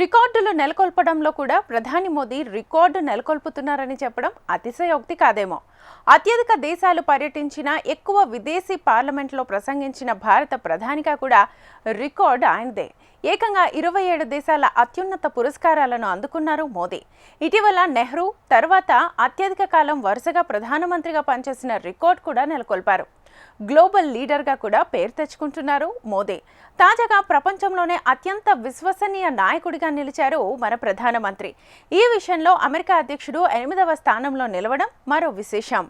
రికార్డులు నెలకొల్పడంలో కూడా ప్రధాని మోదీ రికార్డు నెలకొల్పుతున్నారని చెప్పడం అతిశయోక్తి కాదేమో. అత్యధిక దేశాలు పర్యటించిన ఎక్కువ విదేశీ పార్లమెంట్లో ప్రసంగించిన భారత ప్రధానిగా కూడా రికార్డు ఆయనదే. ఏకంగా ఇరవై ఏడు దేశాల అత్యున్నత పురస్కారాలను అందుకున్నారు మోదీ. ఇటీవల నెహ్రూ తర్వాత అత్యధిక కాలం వరుసగా ప్రధానమంత్రిగా పనిచేసిన రికార్డ్ కూడా నెలకొల్పారు. గ్లోబల్ లీడర్గా కూడా పేరు తెచ్చుకుంటున్నారు మోదీ. తాజాగా ప్రపంచంలోనే అత్యంత విశ్వసనీయ నాయకుడిగా నిలిచారు మన ప్రధానమంత్రి. ఈ విషయంలో అమెరికా అధ్యక్షుడు ఎనిమిదవ స్థానంలో నిలవడం మరో విశేషం.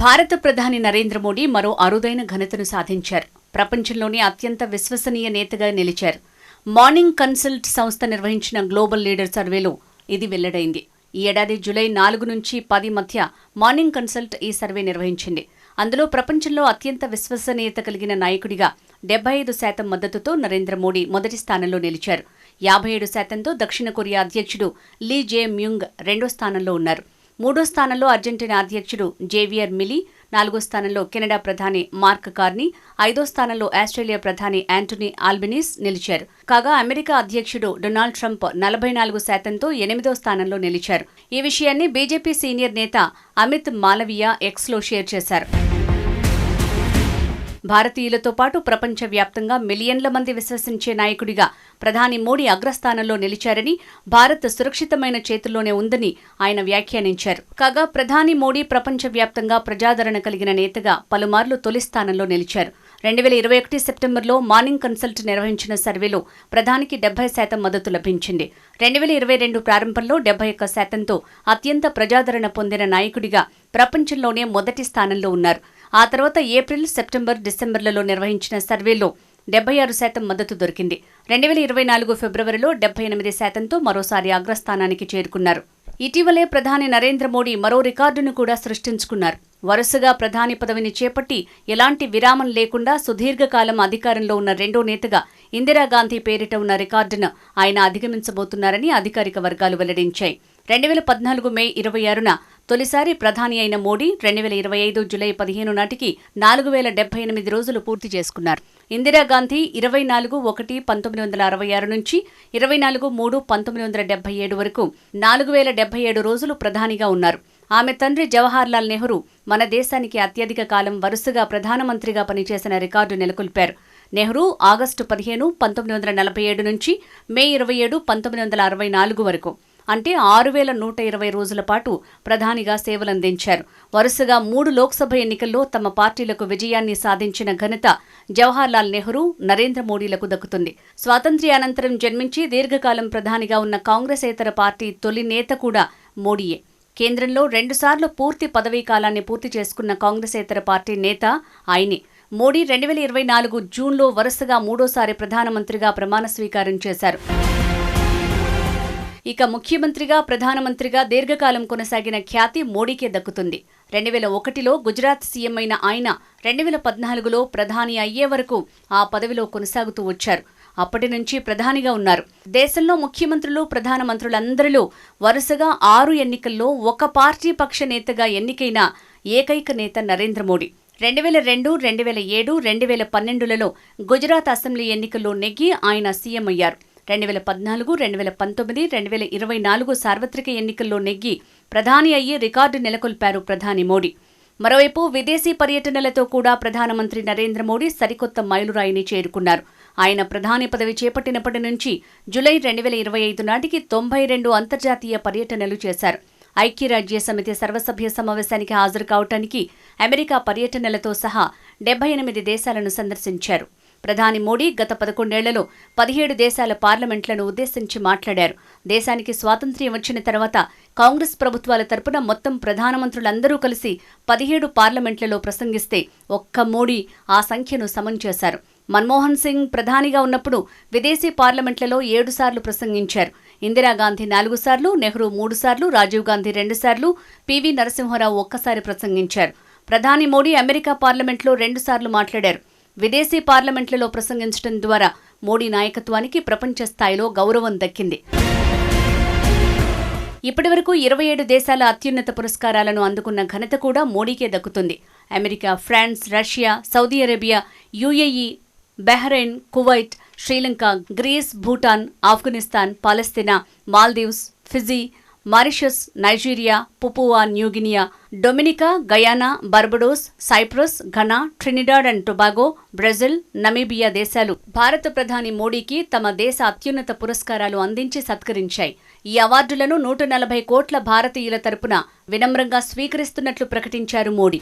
భారత ప్రధాని నరేంద్ర మోడీ మరో అరుదైన ఘనతను సాధించారు. ప్రపంచంలోనే అత్యంత విశ్వసనీయ నేతగా నిలిచారు. మార్నింగ్ కన్సల్ట్ సంస్థ నిర్వహించిన గ్లోబల్ లీడర్ సర్వేలో ఇది వెల్లడైంది. ఈ ఏడాది జూలై నాలుగు నుంచి పది మధ్య మార్నింగ్ కన్సల్ట్ ఈ సర్వే నిర్వహించింది. అందులో ప్రపంచంలో అత్యంత విశ్వసనీయత కలిగిన నాయకుడిగా డెబ్బై ఐదు శాతం మద్దతుతో నరేంద్ర మోడీ మొదటి స్థానంలో నిలిచారు. యాభై ఏడు శాతంతో దక్షిణ కొరియా అధ్యక్షుడు లీ జే మ్యూంగ్ రెండో స్థానంలో ఉన్నారు. మూడో స్థానంలో అర్జెంటీనా అధ్యక్షుడు జేవియర్ మిలీ నాలుగో స్థానంలో కెనడా ప్రధాని మార్క్ కార్నీ ఐదో స్థానంలో ఆస్ట్రేలియా ప్రధాని యాంటనీ ఆల్బినీస్ నిలిచారు. కాగా అమెరికా అధ్యక్షుడు డొనాల్డ్ ట్రంప్ నలభై నాలుగు శాతంతో ఎనిమిదో స్థానంలో నిలిచారు. ఈ విషయాన్ని బీజేపీ సీనియర్ నేత అమిత్ మాలవీయ ఎక్స్లో షేర్ చేశారు. భారతీయులతో పాటు ప్రపంచవ్యాప్తంగా మిలియన్ల మంది విశ్వసించే నాయకుడిగా ప్రధాని మోడీ అగ్రస్థానంలో నిలిచారని భారత్ సురక్షితమైన చేతుల్లోనే ఉందని ఆయన వ్యాఖ్యానించారు. కాగా ప్రధాని మోడీ ప్రపంచవ్యాప్తంగా ప్రజాదరణ కలిగిన నేతగా పలుమార్లు తొలి స్థానంలో నిలిచారు. రెండు వేల ఇరవై ఒకటి సెప్టెంబర్లో మార్నింగ్ కన్సల్ట్ నిర్వహించిన సర్వేలో ప్రధానికి డెబ్బై శాతం మద్దతు లభించింది. రెండు వేల ఇరవై రెండు ప్రారంభంలో డెబ్బై ఒక్క శాతంతో అత్యంత ప్రజాదరణ పొందిన నాయకుడిగా ప్రపంచంలోనే మొదటి స్థానంలో ఉన్నారు. ఆ తర్వాత ఏప్రిల్ సెప్టెంబర్ డిసెంబర్లలో నిర్వహించిన సర్వేలో డెబ్బై ఆరు శాతం మద్దతు దొరికింది. రెండు వేల ఇరవై నాలుగు ఫిబ్రవరిలో డెబ్బై ఎనిమిది శాతంతో మరోసారి అగ్రస్థానానికి చేరుకున్నారు. ఇటీవలే ప్రధాని నరేంద్ర మోడీ మరో రికార్డును కూడా సృష్టించుకున్నారు. వరుసగా ప్రధాని పదవిని చేపట్టి ఎలాంటి విరామం లేకుండా సుదీర్ఘకాలం అధికారంలో ఉన్న రెండో నేతగా ఇందిరాగాంధీ పేరిట ఉన్న రికార్డును ఆయన అధిగమించబోతున్నారని అధికారిక వర్గాలు వెల్లడించాయి. రెండు వేల పద్నాలుగు మే ఇరవై ఆరున తొలిసారి ప్రధాని అయిన మోడీ రెండు వేల ఇరవై ఐదు జులై పదిహేను నాటికి నాలుగు వేల డెబ్బై ఎనిమిది రోజులు పూర్తి చేసుకున్నారు. ఇందిరాగాంధీ ఇరవై నాలుగు ఒకటి పంతొమ్మిది వందల అరవై ఆరు నుంచి ఇరవై నాలుగు మూడు పంతొమ్మిది వందల డెబ్బై ఏడు వరకు నాలుగు వేల డెబ్బై ఏడు రోజులు ప్రధానిగా ఉన్నారు. ఆమె తండ్రి జవహర్లాల్ నెహ్రూ మన దేశానికి అత్యధిక కాలం వరుసగా ప్రధానమంత్రిగా పనిచేసిన రికార్డు నెలకొల్పారు. నెహ్రూ ఆగస్టు పదిహేను పంతొమ్మిది వందల నలభై ఏడు నుంచి మే ఇరవై ఏడు పంతొమ్మిది వందల అరవై నాలుగు వరకు అంటే ఆరు వేల నూట ఇరవై రోజుల పాటు ప్రధానిగా సేవలందించారు. వరుసగా మూడు లోక్సభ ఎన్నికల్లో తమ పార్టీలకు విజయాన్ని సాధించిన ఘనత జవహర్లాల్ నెహ్రూ నరేంద్ర మోడీలకు దక్కుతుంది. స్వాతంత్ర్యానంతరం జన్మించి దీర్ఘకాలం ప్రధానిగా ఉన్న కాంగ్రెసేతర పార్టీ తొలి నేత కూడా మోడీయే. కేంద్రంలో రెండుసార్లు పూర్తి పదవీ కాలాన్ని పూర్తి చేసుకున్న కాంగ్రెసేతర పార్టీ నేత ఆయనే. మోడీ రెండు వేల ఇరవై నాలుగు జూన్లో వరుసగా మూడోసారి ప్రధానమంత్రిగా ప్రమాణ స్వీకారం చేశారు. ఇక ముఖ్యమంత్రిగా ప్రధానమంత్రిగా దీర్ఘకాలం కొనసాగిన ఖ్యాతి మోడీకే దక్కుతుంది. రెండు వేల ఒకటిలో గుజరాత్ సీఎం అయిన ఆయన రెండు వేల పద్నాలుగులో ప్రధాని అయ్యే వరకు ఆ పదవిలో కొనసాగుతూ వచ్చారు. అప్పటి నుంచి ప్రధానిగా ఉన్నారు. దేశంలో ముఖ్యమంత్రులు ప్రధానమంత్రులందరిలో వరుసగా ఆరు ఎన్నికల్లో ఒక పార్టీ పక్ష నేతగా ఎన్నికైన ఏకైక నేత నరేంద్ర మోడీ. రెండు వేల రెండు రెండు వేల ఏడు రెండు వేల పన్నెండులలో గుజరాత్ అసెంబ్లీ ఎన్నికల్లో నెగ్గి ఆయన సీఎం అయ్యారు. రెండు వేల పద్నాలుగు రెండు వేల పంతొమ్మిది రెండు వేల ఇరవై నాలుగు సార్వత్రిక ఎన్నికల్లో నెగ్గి ప్రధాని అయ్యి రికార్డు నెలకొల్పారు ప్రధాని మోడీ. మరోవైపు విదేశీ పర్యటనలతో కూడా ప్రధానమంత్రి నరేంద్ర మోడీ సరికొత్త మైలురాయిని చేరుకున్నారు. ఆయన ప్రధాని పదవి చేపట్టినప్పటి నుంచి జులై రెండు వేల ఇరవై ఐదు నాటికి తొంభై రెండు అంతర్జాతీయ పర్యటనలు చేశారు. ఐక్యరాజ్య సమితి సర్వసభ్య సమావేశానికి హాజరు కావటానికి అమెరికా పర్యటనలతో సహా డెబ్బై ఎనిమిది దేశాలను సందర్శించారు. ప్రధాని మోడీ గత పదకొండేళ్ళలో పదిహేడు దేశాల పార్లమెంట్లను ఉద్దేశించి మాట్లాడారు. దేశానికి స్వాతంత్ర్యం వచ్చిన తర్వాత కాంగ్రెస్ ప్రభుత్వాల తరపున మొత్తం ప్రధానమంత్రులందరూ కలిసి పదిహేడు పార్లమెంట్లలో ప్రసంగిస్తే ఒక్క మోడీ ఆ సంఖ్యను సమం చేశారు. మన్మోహన్ సింగ్ ప్రధానిగా ఉన్నప్పుడు విదేశీ పార్లమెంట్లలో ఏడుసార్లు ప్రసంగించారు. ఇందిరాగాంధీ నాలుగు సార్లు నెహ్రూ మూడు సార్లు రాజీవ్ గాంధీ రెండుసార్లు పివి నరసింహారావు ఒక్కసారి ప్రసంగించారు. ప్రధాని మోడీ అమెరికా పార్లమెంట్లో రెండుసార్లు మాట్లాడారు. విదేశీ పార్లమెంట్లలో ప్రసంగించడం ద్వారా మోడీ నాయకత్వానికి ప్రపంచ స్థాయిలో గౌరవం దక్కింది. ఇప్పటివరకు ఇరవై ఏడు దేశాల అత్యున్నత పురస్కారాలను అందుకున్న ఘనత కూడా మోడీకే దక్కుతుంది. America France Russia Saudi Arabia UAE Bahrain Kuwait Sri Lanka Greece Bhutan Afghanistan Palestine Maldives Fiji Mauritius Nigeria Papua New Guinea Dominica Guyana Barbados Cyprus Ghana Trinidad and Tobago Brazil Namibia దేశాలు భారత ప్రధాని మోడీకి తమ దేశ అత్యున్నత పురస్కారాలు అందించి సత్కరించాయి. ఈ అవార్డులను నూట నలభై కోట్ల భారతీయుల తరపున వినమ్రంగా స్వీకరిస్తున్నట్లు ప్రకటించారు మోడీ.